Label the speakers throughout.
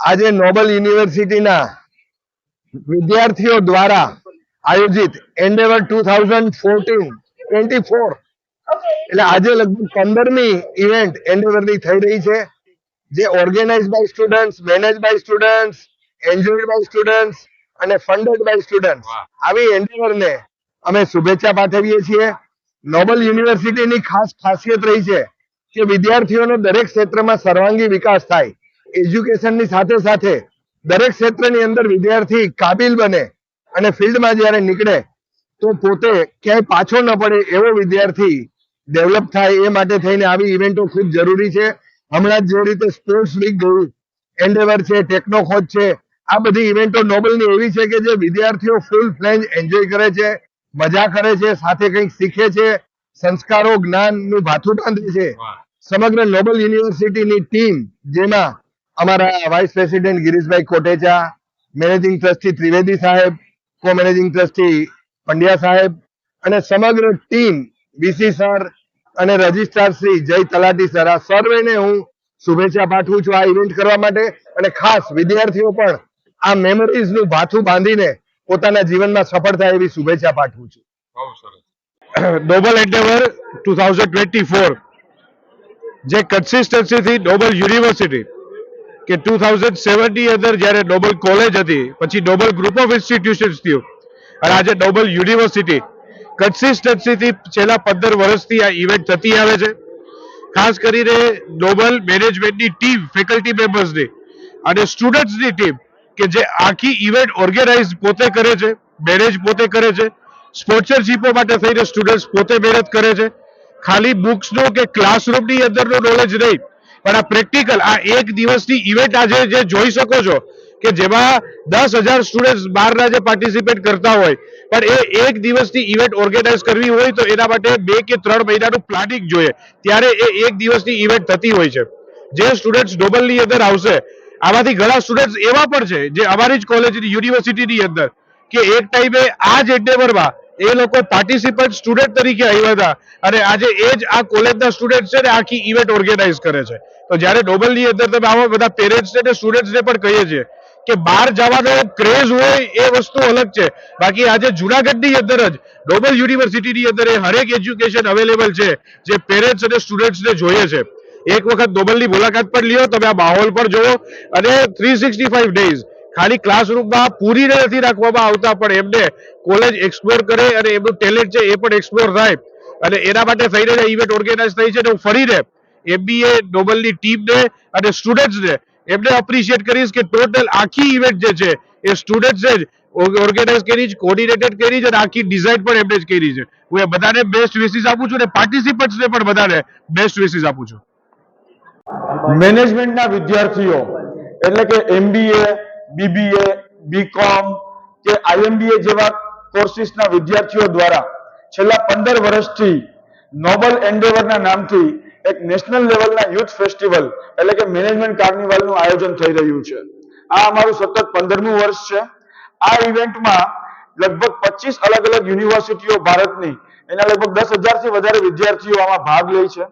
Speaker 1: આજે નોબલ યુનિવર્સિટીના વિદ્યાર્થીઓ દ્વારા આયોજિત endeavour two thousand fourteen twenty four એટલે આજે લગભગ પંદરમી ઇવેન્ટ એન્ડેવરની થઈ રહી છે જે organise by students manage by students enjoyed by students અને ફંડેડ બાય સ્ટુડન્ટ્સ આવી એન્ડેવરને અમે શુભેચ્છા પાઠવીએ છીએ. નોબલ યુનિવર્સિટીની ખાસ ખાસિયત રહી છે કે વિદ્યાર્થીઓનો દરેક ક્ષેત્રમાં સર્વાંગી વિકાસ થાય. એજ્યુકેશનની સાથે સાથે દરેક ક્ષેત્રની અંદર વિદ્યાર્થી કાબિલ બને અને ફિલ્ડમાં જ્યારે નીકળે તો પોતે ક્યાંય પાછો ન પડે એવો વિદ્યાર્થી ડેવલપ થાય એ માટે થઈને આવી ઇવેન્ટો ખૂબ જરૂરી છે. હમણાં જ રીતે સ્પોર્ટ્સ વીક ગયું એન્ડેવર છે ટેકનોખોજ છે આ બધી ઇવેન્ટો નોબલની એવી છે કે જે વિદ્યાર્થીઓ ફૂલ ફ્લેન્જ એન્જોય કરે છે મજા કરે છે સાથે કંઈક શીખે છે સંસ્કારો જ્ઞાનનું ભાથું બાંધે છે. સમગ્ર નોબલ યુનિવર્સિટીની ટીમ જેમાં અમારા vice president Girishbhai Kotecha managing trustee Trivedi saheb co managing trustee Pandya સાહેબ અને સમગ્ર ટીમ વીસી સર અને રજિસ્ટ્રાર શ્રી જય તલાટી સર. આ સર્વેને હું શુભેચ્છા પાઠવું છું આ ઇવેન્ટ કરવા માટે અને ખાસ વિદ્યાર્થીઓ પણ આ મેમોરીઝનું ભાથું બાંધીને પોતાના જીવનમાં સફળ થાય એવી શુભેચ્છા પાઠવું છું.
Speaker 2: ડોબલ સરસ.
Speaker 3: Noble endeavour two thousand twenty four જે કન્સિસ્ટન્સીથી ડોબલ યુનિવર્સિટી કે ટુ થાઉઝન્ડ સેવનની અંદર જ્યારે નોબલ કોલેજ હતી, પછી નોબલ ગ્રુપ ઓફ ઇન્સ્ટિટ્યુશન્સ થયું. અને આજે નોબલ યુનિવર્સિટી કન્સિસ્ટન્સીથી છેલ્લા પંદર વર્ષથી આ ઇવેન્ટ થતી આવે છે. ખાસ કરીને નોબલ મેનેજમેન્ટની ટીમ ફેકલ્ટી મેમ્બર્સની અને સ્ટુડન્ટ્સની ટીમ કે જે આખી ઇવેન્ટ ઓર્ગેનાઇઝ પોતે કરે છે મેનેજ પોતે કરે છે સ્પોન્સરશીપો માટે થઈને સ્ટુડન્ટ્સ પોતે મહેનત કરે છે. ખાલી બુક્સનો કે ક્લાસરૂમની અંદરનો નોલેજ નહીં. પણ આ પ્રેક્ટિકલ આ એક દિવસની ઇવેન્ટ આજે જે જોઈ શકો છો કે જેમાં દસ હજાર સ્ટુડન્ટ બહારના જે પાર્ટિસિપેટ કરતા હોય, પણ એ એક દિવસની ઇવેન્ટ ઓર્ગેનાઇઝ કરવી હોય તો એના માટે બે કે ત્રણ મહિનાનું પ્લાનિંગ જોઈએ. ત્યારે એ એક દિવસની ઇવેન્ટ થતી હોય છે. જે સ્ટુડન્ટ્સ ડોબલની અંદર આવશે, આમાંથી ઘણા સ્ટુડન્ટ્સ એવા પણ છે જે અમારી જ કોલેજની યુનિવર્સિટીની અંદર, કે એક ટાઈમે આ જ એન્ડેવરમાં એ લોકો પાર્ટિસિપન્ટ સ્ટુડન્ટ તરીકે આવ્યા હતા. અને આજે એ જ આ કોલેજના સ્ટુડન્ટ છે ને આખી ઇવેન્ટ ઓર્ગેનાઇઝ કરે છે. તો જ્યારે ડોબલની અંદર તમે આવા, બધા પેરેન્ટ્સ ને સ્ટુડન્ટ્સને પણ કહીએ છીએ કે બહાર જવાનો ક્રેઝ હોય એ વસ્તુ અલગ છે. બાકી આજે જુનાગઢની અંદર જ, ડોબલ યુનિવર્સિટીની અંદર એ હરેક એજ્યુકેશન અવેલેબલ છે, જે પેરેન્ટ્સ અને સ્ટુડન્ટ્સને જોઈએ છે. એક વખત ડોબલની મુલાકાત પણ લ્યો, તમે આ માહોલ પણ જોવો. અને થ્રી સિક્સટી ફાઈવ ડેઝ ખાલી ક્લાસરૂમમાં પૂરીને નથી રાખવામાં આવતા, પણ એમને કોલેજ એક્સપ્લોર કરે અને એમનું ટેલેન્ટ છે એ પણ એક્સપ્લોર થાય. અને એના માટે થઈને ઇવેન્ટ ઓર્ગેનાઇઝ થઈ છે અને હું ફરીને એમબીએ નોબલની ટીમને અને સ્ટુડન્ટ્સને એમને અપ્રિશિએટ કરીશ કે ટોટલ આખી ઇવેન્ટ જે છે, એ સ્ટુડન્ટ્સે જ ઓર્ગેનાઇઝ કરી છે કોર્ડિનેટેડ કરી છે અને આખી ડિઝાઇન પણ એમને જ કરી છે. હું એ બધાને બેસ્ટ વિસીસ આપું છું અને પાર્ટિસિપન્ટ્સને પણ બધાને બેસ્ટ વિસીસ આપું છું.
Speaker 4: મેનેજમેન્ટના વિદ્યાર્થીઓ, એટલે કે એમબીએ બીબીએ બીકોમ કે આઈએમબીએ જેવા કોર્સિસના વિદ્યાર્થીઓ દ્વારા છેલ્લા પંદર વર્ષથી નોબલ એન્ડેવરના નામથી એક નેશનલ લેવલના યુથ ફેસ્ટિવલ એટલે કે મેનેજમેન્ટ કાર્નિવલનું આયોજન થઈ રહ્યું છે. આ અમારું સતત પંદરમું વર્ષ છે. આ ઇવેન્ટમાં લગભગ પચીસ અલગ અલગ યુનિવર્સિટીઓ ભારતની, એના લગભગ દસ હજારથી વધારે વિદ્યાર્થીઓ આમાં ભાગ લે છે.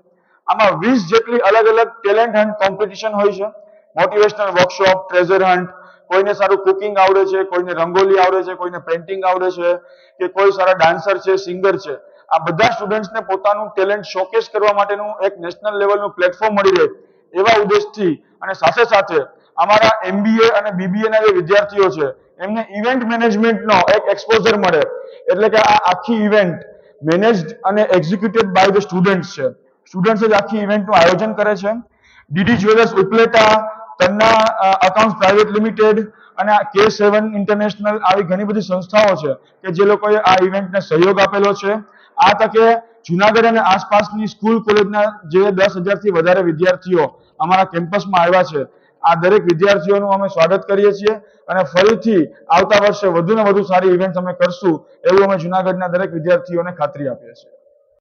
Speaker 4: આમાં વીસ જેટલી અલગ અલગ ટેલેન્ટ હન્ટ કોમ્પિટિશન હોય છે. મોટિવેશનલ વર્કશોપ, ટ્રેઝર હન્ટ કોઈને સારું કુકિંગ આવડે છે, કોઈને રંગોલી આવડે છે, કોઈને પેન્ટિંગ આવડે છે, કે કોઈ સારા ડાન્સર છે સિંગર છે. આ બધા સ્ટુડન્ટ્સને પોતાનું ટેલેન્ટ શોકેસ કરવા માટેનું એક નેશનલ લેવલનું પ્લેટફોર્મ મળી રહે એવા ઉદ્દેશથી અને સાથે સાથે અમારા એમબીએ અને બીબીએ ના જે વિદ્યાર્થીઓ છે, એમને ઇવેન્ટ મેનેજમેન્ટનો એક એક્સપોઝર મળે. એટલે કે આ આખી ઇવેન્ટ મેનેજડ અને એક્ઝિક્યુટેડ બાય ધ સ્ટુડન્ટ્સ છે. સ્ટુડન્ટ્સ જ આખી ઇવેન્ટનું આયોજન કરે છે. DD jewellers Upleta Tanna account private limited અને આ કે સેવન ઇન્ટરનેશનલ આવી ઘણી બધી સંસ્થાઓ છે કે જે લોકોએ આ ઇવેન્ટને સહયોગ આપેલો છે. આ તકે જુનાગઢ અને આસપાસની સ્કૂલ કોલેજના જે દસ હજારથી વધારે વિદ્યાર્થીઓ અમારા કેમ્પસમાં આવ્યા છે, આ દરેક વિદ્યાર્થીઓનું અમે સ્વાગત કરીએ છીએ અને ફરીથી આવતા વર્ષે વધુ ને વધુ સારી ઇવેન્ટ અમે કરશું એવું અમે જુનાગઢના દરેક વિદ્યાર્થીઓને ખાતરી આપીએ છીએ.